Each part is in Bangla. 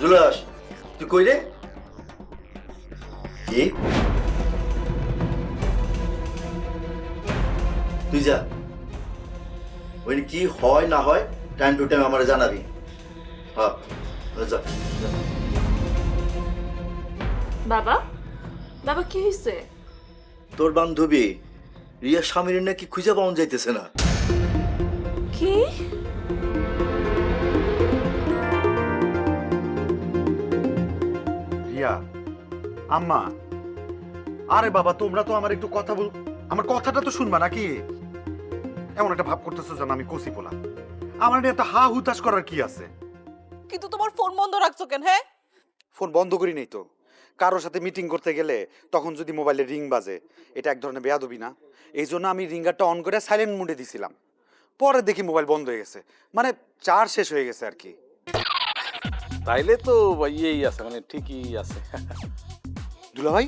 জুলাস তুই কই রে? কি? তুই যা। ওই কি হয় না হয় টাইম টু টাইম আমার জানাবি। হ্যাঁ যা। বাবা? বাবা কি হয়েছে তোর বান্ধবী রিয়া স্বামীর নাকি খুঁজে পাওয়া যাইতেছে না। কি? রিয়া আম্মা। আরে বাবা তোমরা তো আমার একটু কথা বল আমার কথাটা তো শুনবা নাকি? এমন একটা ভাব করতেছো যেন আমি কষি পোলা। আমার নিয়ে এত হা হুতাশ করার কি আছে? কিন্তু তোমার ফোন বন্ধ রাখছো কেন হ্যাঁ? ফোন বন্ধ করি নেই তো। কারোর সাথে মিটিং করতে গেলে তখন যদি মোবাইলে রিং বাজে এটা এক ধরনের বেয়াদবি না? এই জন্য আমি রিঙ্গারটা অন করে সাইলেন্ট মুডে দিছিলাম। পরে দেখি মোবাইল বন্ধ হয়ে গেছে। মানে চার্জ শেষ হয়ে গেছে আর কি। তাইলে তো ইয়েই আছে মানে ঠিকই আছে। দুলা ভাই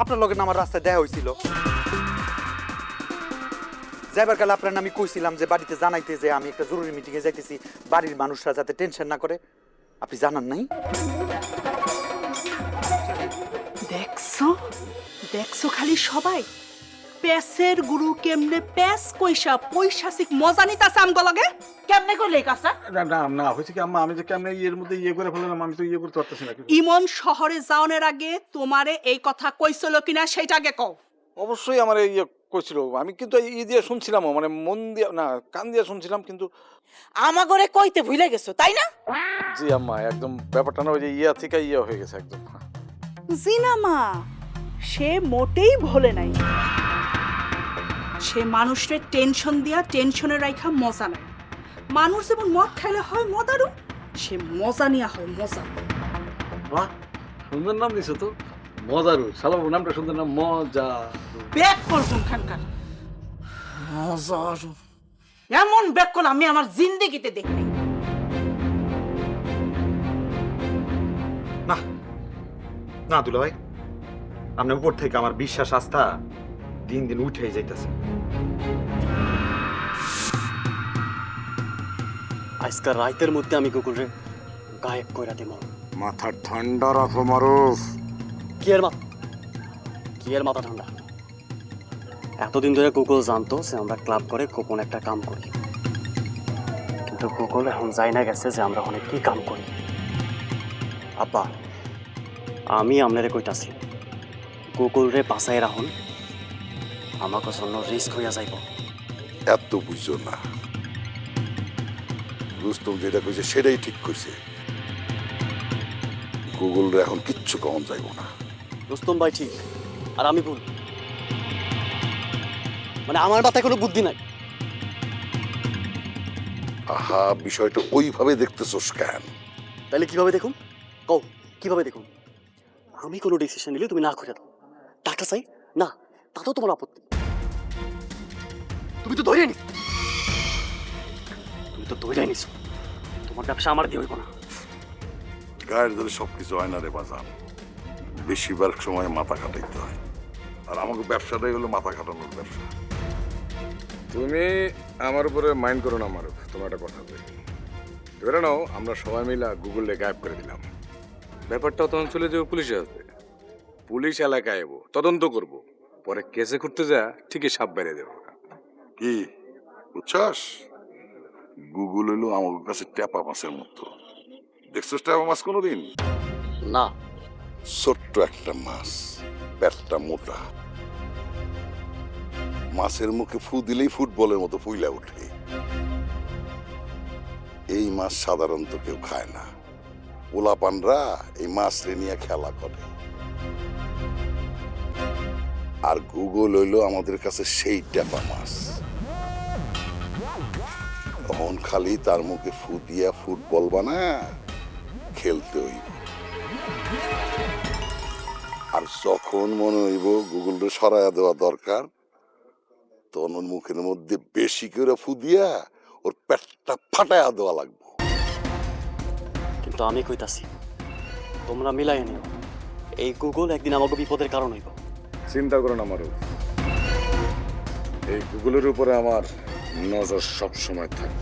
আপনার লগে আমার রাস্তায় দেখা হয়েছিল। যাইবার কালে আপনার আমি কইছিলাম যে বাড়িতে জানাইতে যে আমি একটা জরুরি মিটিং এ যাইতেছি, বাড়ির মানুষরা যাতে টেনশন না করে। আপনি জানান নাই? দেখছ? দেখছ খালি সবাই? প্যাসের গুরু কেমনে প্যাস কইসা পৈশাচিক মজা নিতাছে আমগো লগে? কেমনে কইলে এই কাজটা? না না না হয়েছে কি আম্মা আমি যে কেমন ইয়ের মধ্যে ইয়ে করে ফেললাম আমি তো ইয়ে করতে পারতেছি না ইমন শহরে যাওনের আগে তোমারে এই কথা কইছিল কিনা সেটা আগে কও। অবশ্যই আমার ইয়ে কইছিল আমি কিন্তু ই দিয়ে শুনছিলাম মানে মন দিয়ে না কান দিয়ে শুনছিলাম কিন্তু আমাগরে কইতে ভুলে গেছো তাই না? জি আম্মা একদম ব্যাপারটা না ওই যে ইয়া থেকে ইয়ে হয়ে গেছে একদম। জিনা মা সে মোটেই ভোলে নাই। সে মানুষরে টেনশন দিয়া টেনশনে রাখা মজা নাই। মানুষ যেমন মদ খাইলে হয় মদ মদারু সে মজা নিয়া হয় মজা। বাহ সুন্দর নাম দিছো তো? মজারু। শালাবু নামটা সুন্দর নাম মজা। ব্যাক কল কোনখানকার। মজারু। এমন ব্যাক কল আমি আমার জিন্দেগিতে দেখি নাই। না না দুলা ভাই আপনার উপর থেকে আমার বিশ্বাস আস্থা দিন দিন উঠেই যাইতেছে। আজকাল রাইতের মধ্যে আমি গুগল রে গায়েব কইরা দিব। মাথা ঠান্ডা রাখো মারুফ। কি এর মাথা কি এর মাথা ঠান্ডা? এতদিন ধরে গুগল জানতো যে আমরা ক্লাব করে গোপন একটা কাম করি। কিন্তু গুগল এখন যাই না গেছে যে আমরা অনেক কি কাম করি। আব্বা আমি আপনারে কইতাছি গুগল রে বাঁচাই রাখুন আমাকে জন্য রিস্ক হইয়া যাইব। এত বুঝছ না। রুস্তম যেটা কইছে সেটাই ঠিক কইছে। গুগল এখন কিচ্ছু কম যাইব না। রুস্তম ভাই ঠিক। আর আমি ভুল। মানে আমার মাথায় কোনো বুদ্ধি নাই। আহা বিষয়টা ওইভাবে দেখতেছোস কেন? তাহলে কীভাবে দেখুন? কও কীভাবে দেখুন? আমি কোনো ডিসিশন নিলে তুমি না খুঁজে দাও। টাকা চাই? না তাতেও তোমার আপত্তি। তুমি তো ধরে নি তুমি তো ধরে নিছো। তোমার ব্যবসা আমার দিয়ে হইব না। গায়ের ধরে সবকিছু হয় না রে বাজান। বেশিরভাগ সময় মাথা খাটাইতে হয়। আর আমাকে ব্যবসাটাই হলো মাথা খাটানোর ব্যবসা। তুমি আমার উপরে মাইন্ড করো না মারুফ। তোমার একটা কথা বলি। ধরে নাও আমরা সবাই মিলে গুগলে গায়েব করে দিলাম। ব্যাপারটা তখন চলে যাব পুলিশের আসবে পুলিশ এলাকায় এবো তদন্ত করব। পরে কেসে করতে যা ঠিকই সাপ বেড়ে দেবো। কি? বুঝছাস? গুগল হইল আমার কাছে ট্যাপা মাছের মতো। দেখছস ট্যাপা মাছ কোনোদিন? না। ছোট্ট একটা মাছ পেটটা মোটা। মাছের মুখে ফু দিলেই ফুটবলের মতো ফুইলা ওঠে। এই মাছ সাধারণত কেউ খায় না। পোলাপানরা এই মাছ নিয়ে খেলা করে। আর গুগল হইল আমাদের কাছে সেই ট্যাপা মাছ। তখন খালি তার মুখে ফু দিয়া ফুটবল বানা খেলতে হইব। আর যখন মনে হইব গুগলরে সরাইয়া দেওয়া দরকার তখন ওর মুখের মধ্যে বেশি করে ফু দিয়া ওর পেটটা ফাটাইয়া দেওয়া লাগবে। কিন্তু আমি কইতাছি তোমরা মিলাই নিও। এই গুগল একদিন আমাকে বিপদের কারণ হইব। চিন্তা করো না মারুফ। এই গুগলের উপরে আমার নজর সব সময় থাকে।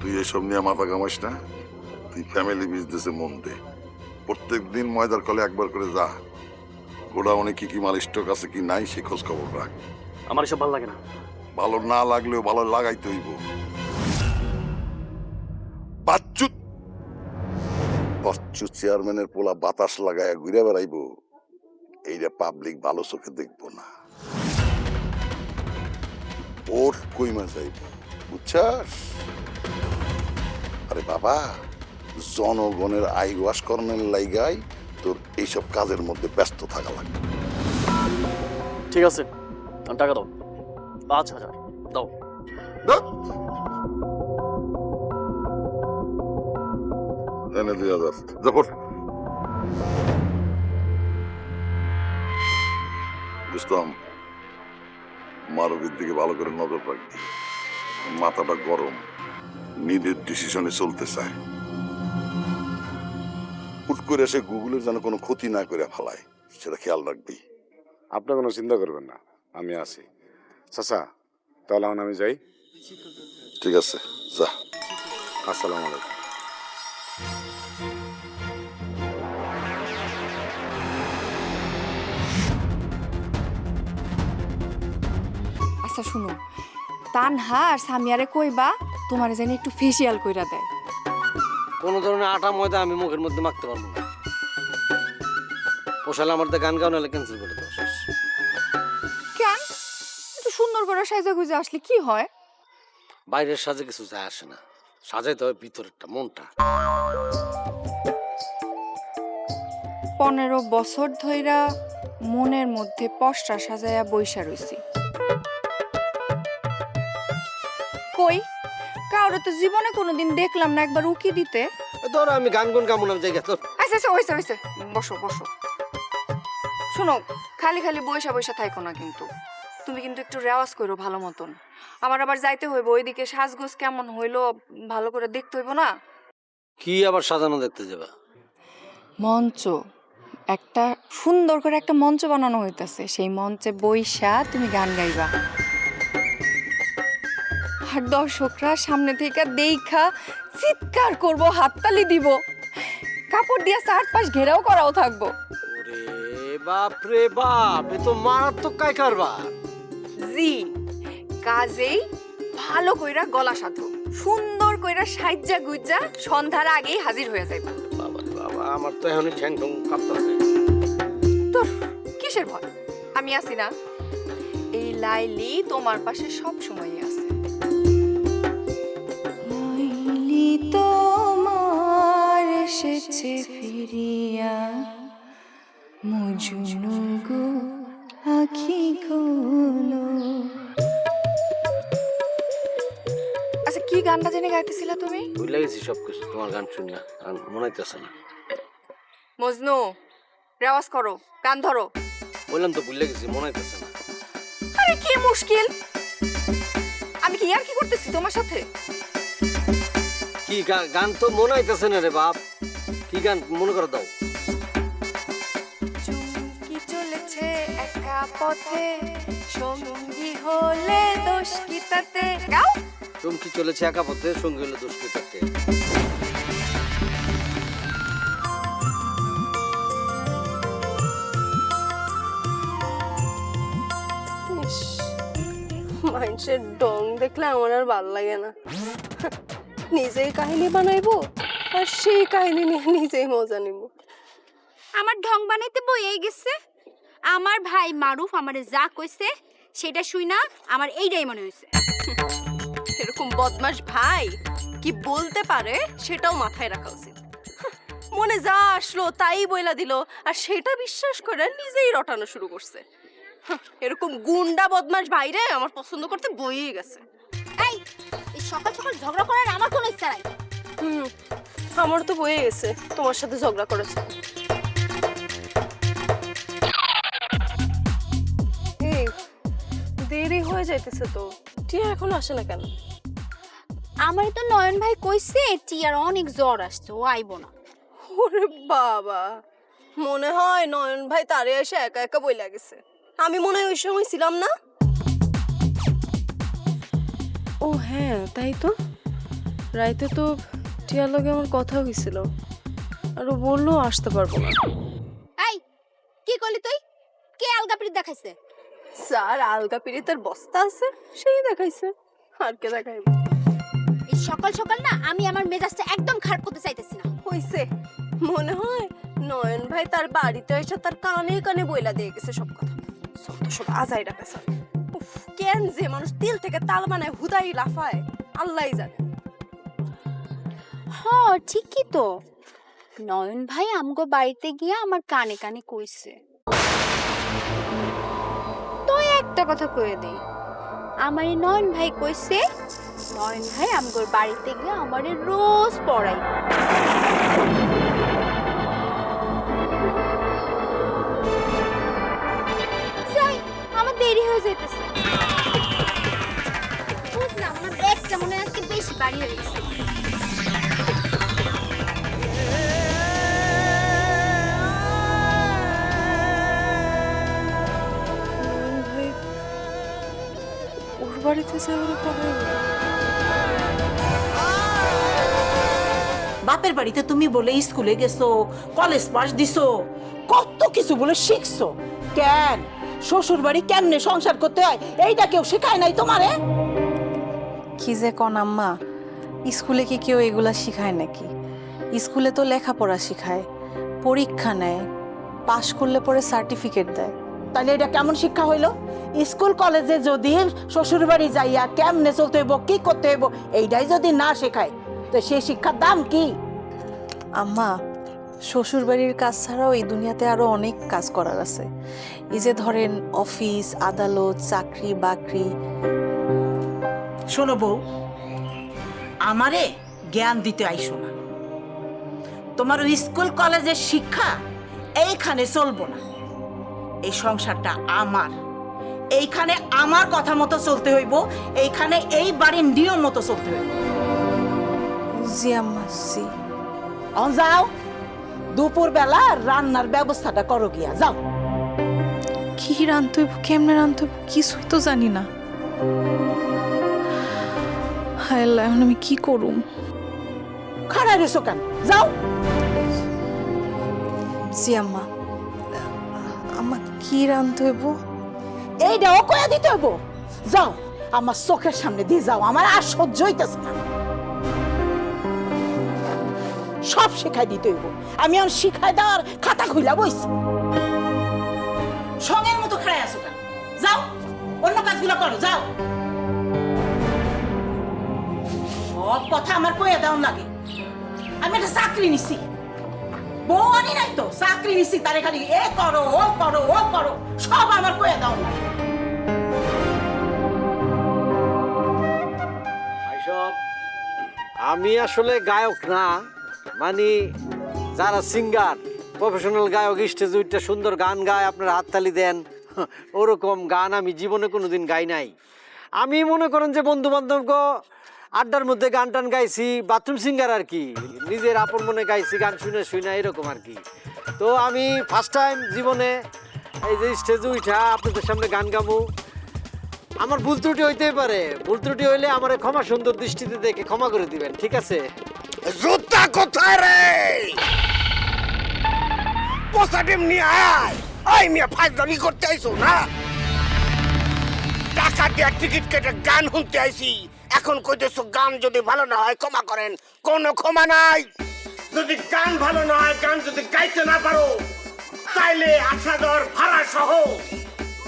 তুই এসব নিয়ে মাথা কামাইস না। তুই ফ্যামিলি বিজনেসে মন দে। প্রত্যেক দিন ময়দার কলে একবার করে যা। গোডাউনে কি কি মাল স্টক আছে কি নাই সে খোঁজ খবর রাখ। আমার এসব ভালো লাগে না। ভালো না লাগলেও ভালো লাগাইতে হইব। বাচ্চুত বচ্চু চেয়ারম্যানের পোলা বাতাস লাগায় ঘুরে বেড়াইব। এইটা পাবলিক ভালো চোখে দেখব না। ওর কইমা যাইব? বুঝছাস? আরে বাবা জনগণের আই ওয়াশ করানোর লাইগাই তোর এইসব কাজের মধ্যে ব্যস্ত থাকা লাগবে। ঠিক আছে টাকা দাও। পাঁচ হাজার দাও। এনে দুই হাজার। পড়। বুঝতাম। মারবির দিকে ভালো করে নজর রাখবি। মাথাটা গরম নিজের ডিসিশনে চলতে চায়। হুট করে এসে গুগলের যেন কোনো ক্ষতি না করে ফেলায় সেটা খেয়াল রাখবি। আপনি কোনো চিন্তা করবেন না আমি আছি। চাচা তাহলে এখন আমি যাই। ঠিক আছে যা। আসসালামু আলাইকুম। আচ্ছা শুনো। তানহা আর সামিয়ারে কইবা তোমার জানি একটু ফেসিয়াল কইরা দেয়। কোনো ধরনের আটা ময়দা আমি মুখের মধ্যে মাখতে পারব না। পোষালে আমার তো গান গাও নাহলে ক্যান্সেল করে দেওয়া শেষ। কেন? একটু সুন্দর করে সাজা গুজে আসলে কি হয়? বাইরের সাজে কিছু যায় আসে না। সাজাইতে হয় ভিতরেরটা মনটা। পনেরো বছর ধইরা মনের মধ্যে পশরা সাজাইয়া বৈশা রইছি। কাউরে তো জীবনে কোনোদিন দেখলাম না একবার উকি দিতে। ধরো আমি গান গুন গামুন আমি জায়গা তো আচ্ছা আচ্ছা হয়েছে বসো বসো। শোনো খালি খালি বৈশা বৈশা থাইকো না কিন্তু। তুমি কিন্তু একটু রেওয়াজ করো ভালো মতন। আমার আবার যাইতে হইব ওইদিকে সাজগোজ কেমন হইল ভালো করে দেখতে হইব না? কি আবার সাজানো দেখতে যাবা? মঞ্চ। একটা সুন্দর করে একটা মঞ্চ বানানো হইতাছে। সেই মঞ্চে বইসা তুমি গান গাইবা। আর দর্শকরা সামনে থেকে দেখা চিৎকার করব হাততালি দিব। কাপড় দিয়ে চারপাশ ঘেরাও করাও থাকব। ওরে বাপ রে বাপ এ তো মারাত্মক কাই কারবার। জি কাজেই ভালো কইরা গলা সাধো সুন্দর কইরা সাইজা গুজ্জা সন্ধ্যার আগেই হাজির হয়ে যাইবা। বাবা রে বাবা আমার তো এখনই ঠ্যাং কাঁপতাছে তোর কিসের ভয়? আমি আছি না। এই লাইলি তোমার পাশে সব সময় আছে। এসেছে ফিরিয়া মজনু গো আখি খোলো। আচ্ছা কি গানটা জেনে গাইতেছিলা তুমি? ভুলে সব কিছু তোমার গান শুনি না আর মনে হইতেছে না। মজনু রেওয়াজ করো গান ধরো। বললাম তো ভুলে মনে হইতেছে না। আরে কি মুশকিল! আমি কি আর কি করতেছি তোমার সাথে? কি গান তো মনে হইতেছে না রে বাপ। কি গান মনে করে দাও। চুমকি চলেছে একা পথে সঙ্গী হলে দোষ কি তাতে? গাও। চমকি চলেছে একা পথে সঙ্গে হলে দুষ্কৃতাতে মানুষের ডং দেখলে আমার আর ভালো লাগে না। নিজেই কাহিনী বানাইবো। আর সেই কাহিনী নিয়ে নিজেই মজা নিব। আমার ঢং বানাইতে বইয়ে গেছে। আমার ভাই মারুফ আমারে যা কইছে সেটা শুই না আমার এইটাই মনে হয়েছে এরকম বদমাস ভাই কি বলতে পারে সেটাও মাথায় রাখা উচিত। মনে যা আসলো তাই বইলা দিল আর সেটা বিশ্বাস করে নিজেই রটানো শুরু করছে। এরকম গুন্ডা বদমাস ভাইরে আমার পছন্দ করতে বইয়ে গেছে। এই এই সকাল সকাল ঝগড়া করার আমার কোনো ইচ্ছা নাই। হুম আমার তো বইয়ে গেছে তোমার সাথে ঝগড়া করেছে। এই দেরি হয়ে যাইতেছে তো। টিয়া এখন আসে না কেন? আমারই তো নয়ন ভাই কইছে টিয়ার অনেক জ্বর আসছে ও আইবো না। ওরে বাবা মনে হয় নয়ন ভাই তারে এসে একা একা বইলা গেছে। আমি মনে হয় ওই সময় ছিলাম না। ও হ্যাঁ তাই তো। রাইতে তো টিয়ার লগে আমার কথা হয়েছিল আর ও বলল আসতে পারব না। এই কি করলি তুই? কে আলগা পিরিত দেখাইছে? স্যার আলগা পিরিতের বস্তা আছে সেই দেখাইছে। আর কে দেখাইবে? এই সকাল সকাল না আমি আমার মেজাজটা একদম খারাপ করতে চাইতেছি না। হইছে। মনে হয় নয়ন ভাই তার বাড়িতে এসে তার কানে কানে বইলা দিয়ে গেছে সব কথা। সব তো সব আজাইরা উফ, কেন যে মানুষ দিল থেকে তাল বানায় হুদাই লাফায় আল্লাহই জানে। হ ঠিকই তো। নয়ন ভাই আমগো বাড়িতে গিয়ে আমার কানে কানে কইছে। তো একটা কথা কয়ে দেই আমার নয়ন ভাই কইছে, নয়ন ভাই আমগোর বাড়িতে গিয়ে আমারে রোজ পড়াই। আমার দেরি হয়ে যাইতেছে। বুঝলাম, আমার ব্যাগটা মনে হয় বেশি বাড়ি হয়ে গেছে। বাড়িতে যাওয়ার বাপের বাড়িতে তুমি বলে স্কুলে গেছো কলেজ পাস দিছো কত কিছু বলে শিখছো। কেন? শ্বশুর বাড়ি কেমনে সংসার করতে হয় এইটা কেউ শেখায় নাই তোমারে? কি যে কন আম্মা স্কুলে কি কেউ এগুলা শিখায় নাকি? স্কুলে তো লেখাপড়া শিখায় পরীক্ষা নেয় পাশ করলে পরে সার্টিফিকেট দেয়। তাহলে এটা কেমন শিক্ষা হইল? স্কুল কলেজে যদি শ্বশুর বাড়ি যাইয়া কেমনে চলতে হইব কি করতে হইব এইটাই যদি না শেখায় তো সেই শিক্ষার দাম কি? আম্মা শ্বশুর বাড়ির কাজ ছাড়াও এই দুনিয়াতে আরও অনেক কাজ করার আছে। এই যে ধরেন অফিস আদালত চাকরি বাকরি। শোনো বউ আমারে জ্ঞান দিতে আইসো না। তোমার স্কুল কলেজের শিক্ষা এইখানে চলবো না। এই সংসারটা আমার। এইখানে আমার কথা মতো চলতে হইব এইখানে এই বাড়ির নিয়ম মতো চলতে হইব। জি আম্মা জি। অন যাও। দুপুর বেলা রান্নার ব্যবস্থাটা করো গিয়া যাও। কি রান্ধতে হইব কেমনে রান্ধতে কিছুই তো জানি না। হায় আল্লাহ এখন আমি কি করুম? খাড়া রেছো কেন? যাও। জি আম্মা। আম্মা কি রান্ধতে হইব? এইটাও কয়া দিতে হইব? যাও, আমার চোখের সামনে দিয়ে যাও, আমার আর সহ্য হইতেছে না। সব শেখাই দিতে হইব। আমি আর শিখাই দেওয়ার খাতা খুইলা বইছি। সঙ্গের মতো খাড়াই কেন? যাও, অন্য কাজগুলো করো, যাও। সব কথা আমার কয়ে দেওয়ার লাগে। আমি একটা চাকরি নিছি। নাই তো চাকরি নিছি তারে খালি, এ করো, ও করো ও করো, সব আমার কয়ে লাগে এইসব আমি আসলে গায়ক না মানে যারা সিঙ্গার প্রফেশনাল গায়ক স্টেজে উঠতে সুন্দর গান গায়, আপনার হাততালি দেন, ওরকম গান আমি জীবনে কোনোদিন গাই নাই। আমি মনে করেন যে বন্ধু বান্ধব আড্ডার মধ্যে গান টান গাইছি, বাথরুম সিঙ্গার আর কি। নিজের আপন মনে গাইছি, গান শুনে শুনে এরকম আর কি। তো আমি ফার্স্ট টাইম জীবনে এই যে স্টেজে উঠা, আপনাদের সামনে গান গামু আমার ভুল ত্রুটি হইতেই পারে। ভুল ত্রুটি হইলে আমার ক্ষমা সুন্দর দৃষ্টিতে দেখে ক্ষমা করে দিবেন, ঠিক আছে? জুতা কোথায় রে? নিয়ে আয়। আই মিয়া, ফাইজলামি করতে আইছো না। টাকা দিয়ে টিকিট কেটে গান শুনতে আইছি। এখন কইতেছো গান যদি ভালো না হয় ক্ষমা করেন। কোনো ক্ষমা নাই। যদি গান ভালো না হয় গান যদি গাইতে না পারো তাইলে আসা যাওয়ার ভাড়া সহ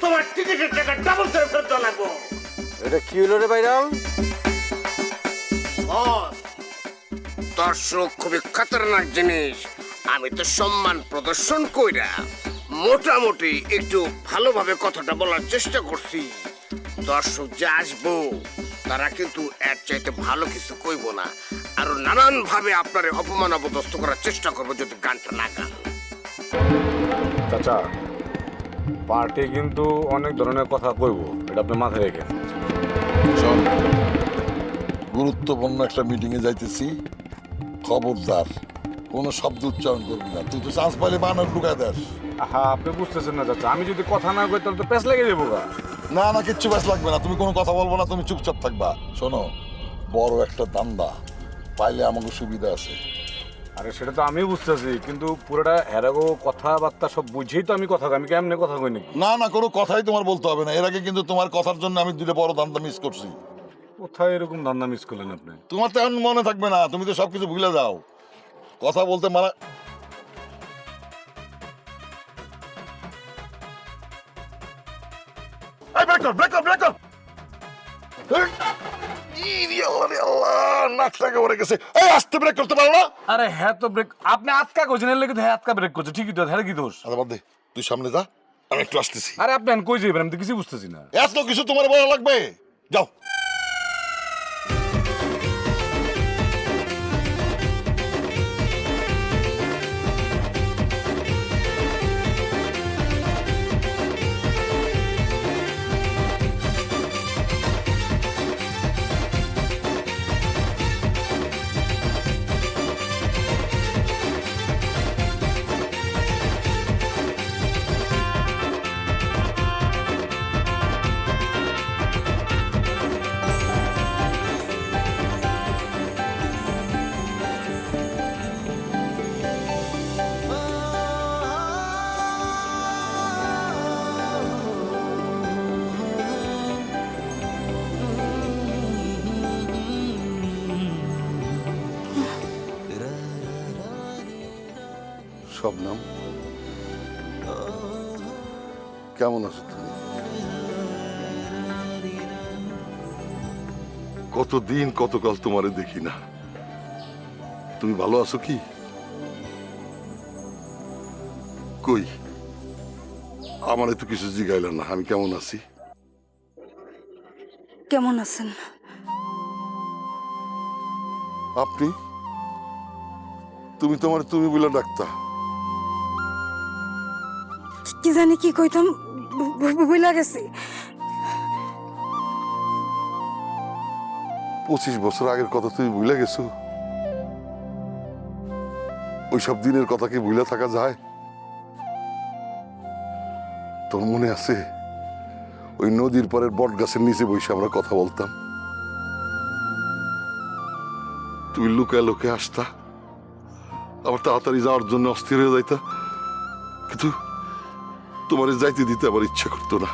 তোমার টিকিটের টাকা ডাবল করে ফেরত লাগবো। এটা কি হলো রে বাইরাল বস, দর্শক খুবই খতরনাক জিনিস। আমি তো সম্মান প্রদর্শন কইরা মোটামুটি একটু ভালোভাবে কথাটা বলার চেষ্টা করছি। দর্শক যে আসব তারা কিন্তু এর চাইতে ভালো কিছু কইব না। আর নানান ভাবে আপনার অপমান অপদস্থ করার চেষ্টা করব যদি গানটা না গান। চাচা পার্টি কিন্তু অনেক ধরনের কথা কইব এটা আপনি মাথায় রেখে শোন গুরুত্বপূর্ণ একটা মিটিংয়ে যাইতেছি। খবরদার কোনো শব্দ উচ্চারণ করবি না। তুই তো চান্স পাইলে বানর ঢুকায় দেস। হ্যাঁ আপনি বুঝতেছেন না চাচা আমি যদি কথা না কই তাহলে তো পেছ লেগে যাব গা। না না কিচ্ছু ব্যাস লাগবে না। তুমি কোনো কথা বলব না তুমি চুপচাপ থাকবা। শোনো বড় একটা দান্দা পাইলে আমাকে সুবিধা আছে। আরে সেটা তো আমি বুঝতেছি কিন্তু পুরোটা হেরাগো কথাবার্তা সব বুঝেই তো আমি কথা। আমি কেমনে কথা কই নাকি? না না কোনো কথাই তোমার বলতে হবে না। এর আগে কিন্তু তোমার কথার জন্য আমি দুটো বড় দান্দা মিস করছি। কোথায় এরকম ধান্দা মিস করলেন আপনি? তোমার তো এখন মনে থাকবে না তুমি তো সবকিছু ভুলে যাও। কথা বলতে মারা ব্রেক কর ব্রেক কর ব্রেক কর আরে হ্যাঁ তো ব্রেক আপনি আজকা কইছেন এর লেগে হ্যাঁ আজকা ব্রেক করছে। ঠিকই তো হ্যাঁ কি দোষ? আচ্ছা বাদ দে। তুই সামনে যা আমি একটু আসতেছি। আরে আপনি কই যাবেন আমি তো কিছু বুঝতেছি না। এত কিছু তোমার বলা লাগবে? যাও। কেমন আছো তুমি? কতদিন কতকাল তোমারে দেখি না। তুমি ভালো আছো কি? কই? আমার তো কিছু জিগাইল না আমি কেমন আছি? কেমন আছেন? আপনি? তুমি তোমার তুমি বলে ডাক্তার কি জানি কি কইতাম ভুলা গেছি। পঁচিশ বছর আগের কথা তুমি ভুলে গেছো? ওইসব দিনের কথা কি ভুলে থাকা যায়? তোর মনে আছে? ওই নদীর পরের বট গাছের নিচে বসে আমরা কথা বলতাম। তুই লুকায় লুকে আসতা। আবার তাড়াতাড়ি যাওয়ার জন্য অস্থির হয়ে যাইতা। কিন্তু তোমার যাইতে দিতে আমার ইচ্ছা করতো না।